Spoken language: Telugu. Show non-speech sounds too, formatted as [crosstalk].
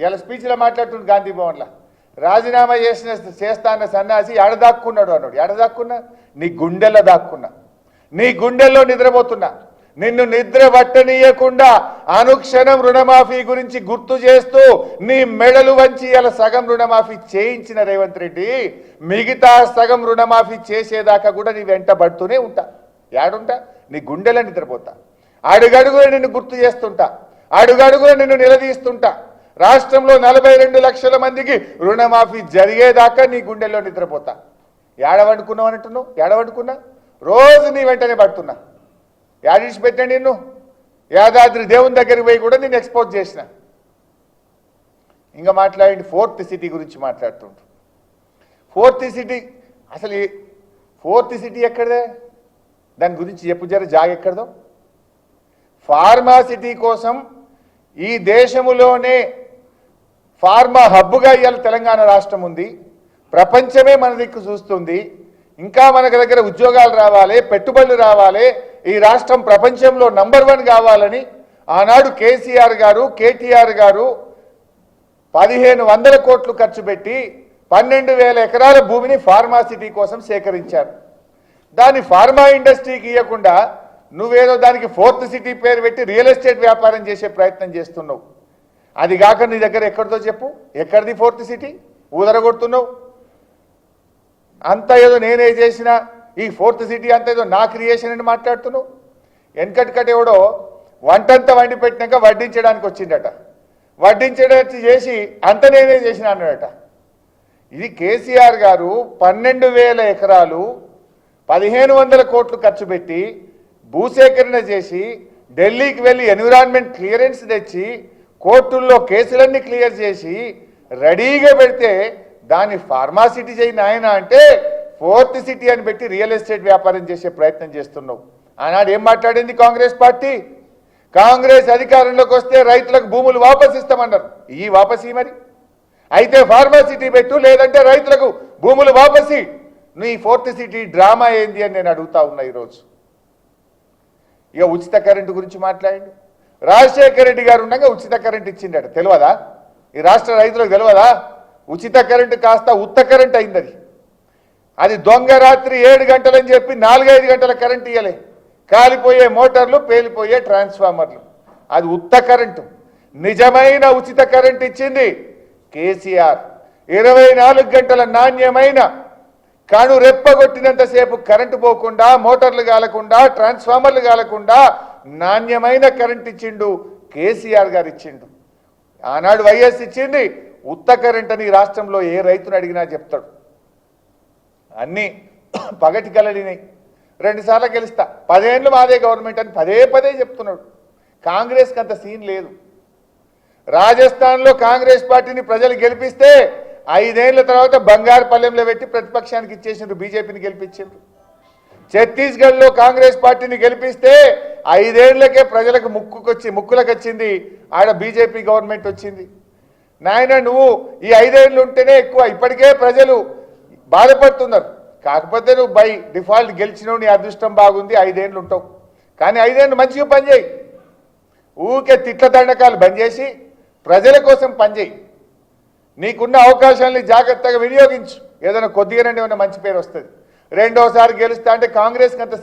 ఇవాళ స్పీచ్లో మాట్లాడుతుంది గాంధీ భవన్లో. రాజీనామా చేసిన చేస్తా అన్న సన్యాసి ఎడదాక్కున్నాడు అన్నాడు. ఎడదాక్కున్నా నీ గుండెల్లో దాక్కున్నా. నీ గుండెల్లో నిద్రపోతున్నా. నిన్ను నిద్ర పట్టనీయకుండా అనుక్షణం రుణమాఫీ గురించి గుర్తు చేస్తూ నీ మెడలు వంచి ఇలా సగం రుణమాఫీ చేయించిన రేవంత్ రెడ్డి మిగతా సగం రుణమాఫీ చేసేదాకా కూడా నీ వెంట పడుతూనే ఉంటా. యాడుంటా? నీ గుండెలో నిద్రపోతా. అడుగడుగున నిన్ను గుర్తు చేస్తుంటా. అడుగడుగున నిన్ను నిలదీస్తుంటా. రాష్ట్రంలో నలభై రెండు లక్షల మందికి రుణమాఫీ జరిగేదాకా నీ గుండెల్లో నిద్రపోతా. ఏడవండుకున్నావు అంటున్నావు? ఏడవండుకున్నా? రోజు నీ వెంటనే పడుతున్నా. యాడిసి పెట్టండి నిన్ను. యాదాద్రి దేవుని దగ్గరికి పోయి కూడా నేను ఎక్స్పోజ్ చేసిన. ఇంకా మాట్లాడండి ఫోర్త్ సిటీ గురించి మాట్లాడుతుంటు ఫోర్త్ సిటీ అసలు ఫోర్త్ సిటీ ఎక్కడదే? దాని గురించి చెప్పు జర జాగ ఎక్కడదో. ఫార్మా సిటీ కోసం ఈ దేశములోనే ఫార్మా హబ్గా ఇవాళ తెలంగాణ రాష్ట్రం ఉంది. ప్రపంచమే మన దిక్కు చూస్తుంది. ఇంకా మనకు దగ్గర ఉద్యోగాలు రావాలి పెట్టుబడులు రావాలి. ఈ రాష్ట్రం ప్రపంచంలో నంబర్ వన్ కావాలని ఆనాడు కేసీఆర్ గారు కేటీఆర్ గారు పదిహేను వందల కోట్లు ఖర్చు పెట్టి పన్నెండు వేల ఎకరాల భూమిని ఫార్మా సిటీ కోసం సేకరించారు. దాన్ని ఫార్మా ఇండస్ట్రీకి ఇవ్వకుండా నువ్వేదో దానికి ఫోర్త్ సిటీ పేరు పెట్టి రియల్ ఎస్టేట్ వ్యాపారం చేసే ప్రయత్నం చేస్తున్నావు. అది కాక నీ దగ్గర ఎక్కడితో చెప్పు? ఎక్కడిది ఫోర్త్ సిటీ? ఊదరగొడుతున్నావు. అంతా ఏదో నేనే చేసిన ఈ ఫోర్త్ సిటీ అంతా ఏదో నా క్రియేషన్ అని మాట్లాడుతున్నావు. వెనకటికటి ఎవడో వంటంతా వండి పెట్టినాక వడ్డించడానికి వచ్చిండట. వడ్డించడానికి చేసి అంత నేనే చేసిన అన్నాడట. ఇది కేసీఆర్ గారు పన్నెండు వేల ఎకరాలు పదిహేను వందల కోట్లు ఖర్చు పెట్టి భూసేకరణ చేసి ఢిల్లీకి వెళ్ళి ఎన్విరాన్మెంట్ క్లియరెన్స్ తెచ్చి కోర్టుల్లో కేసులన్నీ క్లియర్ చేసి రెడీగా పెడితే దాన్ని ఫార్మాసిటీ చేయి నాయన అంటే ఫోర్త్ సిటీ అని పెట్టి రియల్ ఎస్టేట్ వ్యాపారం చేసే ప్రయత్నం చేస్తున్నావు. ఆనాడు ఏం మాట్లాడింది కాంగ్రెస్ పార్టీ? కాంగ్రెస్ అధికారంలోకి వస్తే రైతులకు భూములు వాపసు ఇస్తామన్నారు. ఈ వాపసి మరి? అయితే ఫార్మాసిటీ పెట్టు లేదంటే రైతులకు భూములు వాపసి. నీ ఫోర్త్ సిటీ డ్రామా ఏంది అని నేను అడుగుతా ఉన్నా ఈరోజు. ఇక ఉచిత కరెంటు గురించి మాట్లాడండి. రాజశేఖర రెడ్డి గారు ఉండగా ఉచిత కరెంట్ ఇచ్చిండట. తెలియదా? ఈ రాష్ట్ర రైతులకు తెలియదా? ఉచిత కరెంటు కాస్త ఉత్త కరెంట్ అయింది అది దొంగ రాత్రి ఏడు గంటలని చెప్పి నాలుగైదు గంటల కరెంట్ ఇవ్వలే కాలిపోయే మోటార్లు పేలిపోయే ట్రాన్స్ఫార్మర్లు. అది ఉత్త కరెంటు. నిజమైన ఉచిత కరెంట్ ఇచ్చింది కేసీఆర్. ఇరవై నాలుగు గంటల నాణ్యమైన కను రెప్పగొట్టినంతసేపు కరెంటు పోకుండా మోటార్లు కాలకుండా ట్రాన్స్ఫార్మర్లు కాలకుండా నాణ్యమైన కరెంట్ ఇచ్చిండు కేసీఆర్ గారు ఇచ్చిండు. ఆనాడు వైఎస్ ఇచ్చింది ఉత్త కరెంట్ అని రాష్ట్రంలో ఏ రైతును అడిగినా చెప్తాడు. అన్నీ [coughs] పగటి కలడినాయి రెండుసార్లు గెలుస్తా. పదేళ్ళు మాదే గవర్నమెంట్ అని పదే పదే చెప్తున్నాడు. కాంగ్రెస్కి అంత సీన్ లేదు. రాజస్థాన్లో కాంగ్రెస్ పార్టీని ప్రజలు గెలిపిస్తే ఐదేళ్ళ తర్వాత బంగారు పల్లెంలో పెట్టి ప్రతిపక్షానికి ఇచ్చేసిండ్రు బీజేపీని గెలిపించిండ్రు. ఛత్తీస్గఢ్లో కాంగ్రెస్ పార్టీని గెలిపిస్తే ఐదేళ్ళకే ప్రజలకు ముక్కుకొచ్చి ముక్కులకు వచ్చింది ఆడ బీజేపీ గవర్నమెంట్ వచ్చింది. నాయన నువ్వు ఈ ఐదేళ్ళు ఉంటేనే ఎక్కువ. ఇప్పటికే ప్రజలు బాధపడుతున్నారు. కాకపోతే నువ్వు బై డిఫాల్ట్ గెలిచినవు నీ అదృష్టం బాగుంది ఐదేళ్ళు ఉంటావు. కానీ ఐదేళ్ళు మంచిగా పనిచేయి. ఊకే తిట్ల దండకాలు బంద్ చేసి ప్రజల కోసం పనిచేయి నీకున్న అవకాశాలని జాగ్రత్తగా వినియోగించు. ఏదైనా కొద్దిగానండి ఏమైనా మంచి పేరు వస్తుంది. రెండోసారి గెలుస్తా అంటే కాంగ్రెస్కి అంత